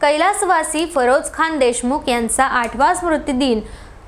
कैलासवासी फरोज खान देशमुख यांचा आठवा स्मृतिदिन.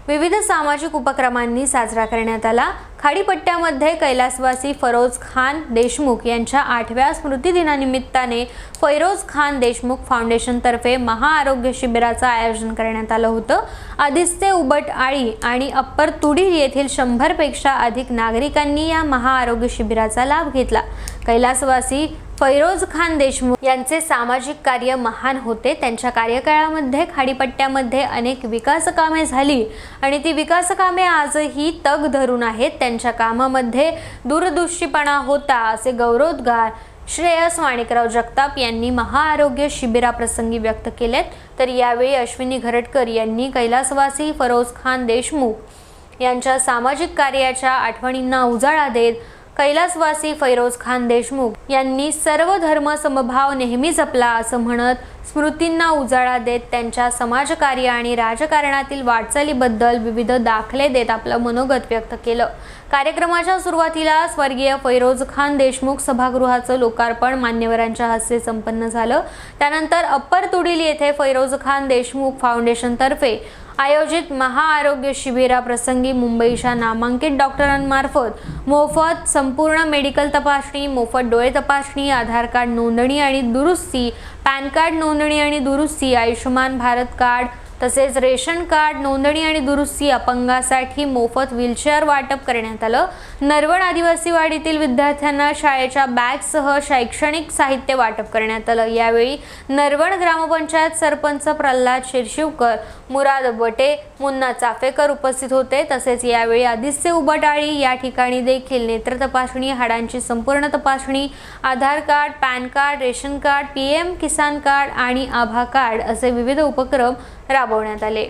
विविध सामाजिक उपक्रमांनी साजरा करण्यात आला. खाडीपट्ट्यामध्ये कैलासवासी फरोज खान देशमुख यांच्या आठव्या स्मृतिदिनानिमित्ताने फैरोज खान देशमुख फाउंडेशनतर्फे महाआरोग्य शिबिराचं आयोजन करण्यात आलं होतं. आधीचते उबट आळी आणि अप्पर तुडी येथील शंभरपेक्षा अधिक नागरिकांनी या महाआरोग्य शिबिराचा लाभ घेतला. कैलासवासी फैरोज खान देशमुख यांचे सामाजिक कार्य महान होते. त्यांच्या कार्यकाळामध्ये खाडीपट्ट्यामध्ये अनेक विकास कामे झाली आणि ती विकास कामे आजही तग धरून आहेत. त्यांच्या कामामध्ये दूरदृष्टीपणा होता असे गौरवोद्गार श्रेयस माणिकराव जगताप यांनी महाआरोग्य शिबिराप्रसंगी व्यक्त केलेत. तर यावेळी अश्विनी घरटकर यांनी कैलासवासी फरोज खान देशमुख यांच्या सामाजिक कार्याच्या आठवणींना उजाळा देत कैलासवासी फैरोज खान देशमुख यांनी सर्व धर्म समभाव नेहमी जपला असं म्हणत स्मृतींना उजाळा देत त्यांच्या समाजकार्य आणि राजकारणातील वाटचालीबद्दल विविध दाखले देत आपलं मनोगत व्यक्त केलं. कार्यक्रमाच्या सुरुवातीला स्वर्गीय फैरोज खान देशमुख सभागृहाचं लोकार्पण मान्यवरांच्या हस्ते संपन्न झालं. त्यानंतर अप्पर तुडील येथे फैरोज खान देशमुख फाउंडेशनतर्फे आयोजित महाआरोग्य शिबिराप्रसंगी मुंबईच्या नामांकित डॉक्टरांमार्फत मोफत संपूर्ण मेडिकल तपासणी मोफत डोळे तपासणी आधार कार्ड नोंदणी आणि दुरुस्ती पॅन कार्ड नोंदणी आणि दुरुस्ती आयुष्यमान भारत कार्ड तसेच रेशन कार्ड नोंदणी आणि दुरुस्ती अपंगासाठी मोफत व्हीलचेअर वाटप करण्यात आलं. नरवड आदिवासी वाडीतील विद्यार्थ्यांना शाळेच्या बॅगसह शैक्षणिक साहित्य वाटप करण्यात आलं. यावेळी नरवड ग्रामपंचायत सरपंच प्रल्हाद शिरशिवकर मुराद बटे मुन्ना चाफेकर उपस्थित होते. तसेच यावेळी आदित्य उबटाळी या ठिकाणी देखील नेत्र तपासणी हाडांची संपूर्ण तपासणी Aadhaar card PAN card ration card P M Kisan card आणि आभा कार्ड असे विविध उपक्रम राबवण्यात आले.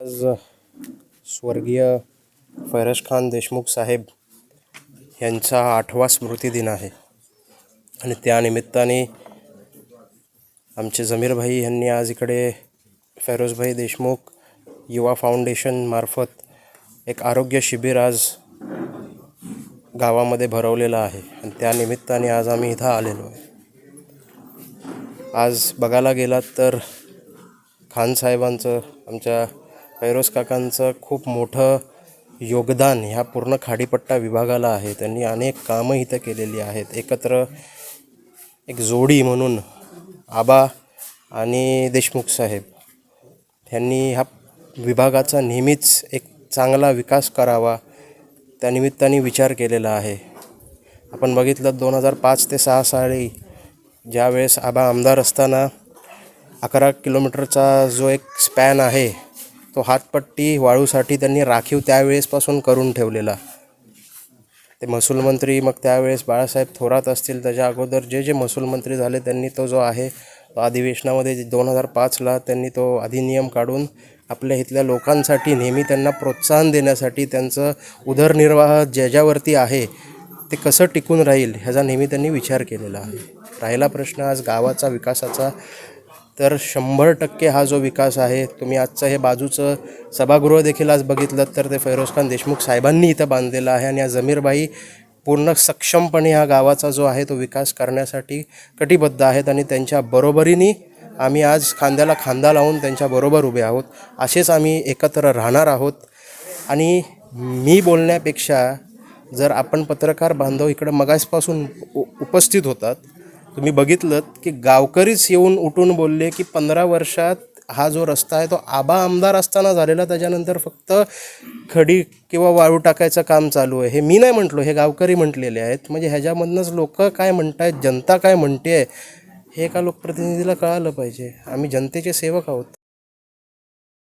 आज स्वर्गीय फैरज खान देशमुख साहेब यांचा आठवा स्मृतिदिन आहे. आणि त्यानिमित्ताने आमचे जमीरभाई यांनी आज इकडे फैरोजभाई देशमुख युवा फाउंडेशनमार्फत एक आरोग्य शिबिर आज गावामध्ये भरवलेलं आहे. आणि त्यानिमित्ताने आज आम्ही इथं आलेलो आहे. आज बघायला गेलात तर खानसाहेबांचं आमच्या फैरोज काकांचं खूप मोठं योगदान ह्या पूर्ण खाडीपट्टा विभागाला आहे. त्यांनी अनेक कामं इथं केलेली आहेत. एकत्र एक जोडी म्हणून आबा आणि देशमुख साहेब ह्यांनी ह्या विभागाचा नेहमीच एक चांगला विकास करावा त्यानिमित्ताने विचार केलेला आहे. आपण बघितलं दोन हजार पाच ते सहा साली ज्यावेळेस आबा आमदार असताना अकरा किलोमीटरचा जो एक स्पॅन आहे तो हातपट्टी वाळूसाठी त्यांनी राखीव त्यावेळेसपासून करून ठेवलेला. ते महसूल मंत्री मग त्यावेळेस बाळासाहेब थोरात असतील त्याच्या अगोदर जे जे महसूल मंत्री झाले त्यांनी तो जो आहे तो अधिवेशनामध्ये दोन हजार पाचला त्यांनी तो अधिनियम काढून आपल्या इथल्या लोकांसाठी नेहमी त्यांना प्रोत्साहन देण्यासाठी त्यांचं उदरनिर्वाह ज्याच्यावरती आहे ते कसं टिकून राहील ह्याचा नेहमी त्यांनी विचार केलेला आहे. राहिला प्रश्न आज गावाचा विकासाचा. तर शंभर टक्के हा जो विकास आहे तुम्ही आजचं हे बाजूचं सभागृह देखील आज बघितलं तर ते फैरोज खान देशमुख साहेबांनी इथं बांधलेलं आहे आणि या जमीरबाई पूर्ण सक्षमपणे हा गावाचा जो आहे तो विकास करण्यासाठी कटिबद्ध आहेत आणि त्यांच्या बरोबरीने आम्ही आज खांद्याला खांदा लावून त्यांच्याबरोबर उभे आहोत. असेच आम्ही एकत्र राहणार आहोत. आणि मी बोलण्यापेक्षा जर आपण पत्रकार बांधव इकडं मगासपासून उ उपस्थित होतात तुम्ही बघितलं की गावकरीच येऊन उठून बोलले की पंधरा वर्षात हा जो रस्ता आहे तो आबा आमदार असताना झालेला त्याच्यानंतर फक्त खडी किंवा वाळू टाकायचं काम चालू आहे. हे मी नाही म्हटलो हे गावकरी म्हटलेले आहेत. म्हणजे ह्याच्यामधनंच लोक काय म्हणत आहेत जनता काय म्हणते आहे हे एका लोकप्रतिनिधीला कळालं पाहिजे. आम्ही जनतेचे सेवक आहोत.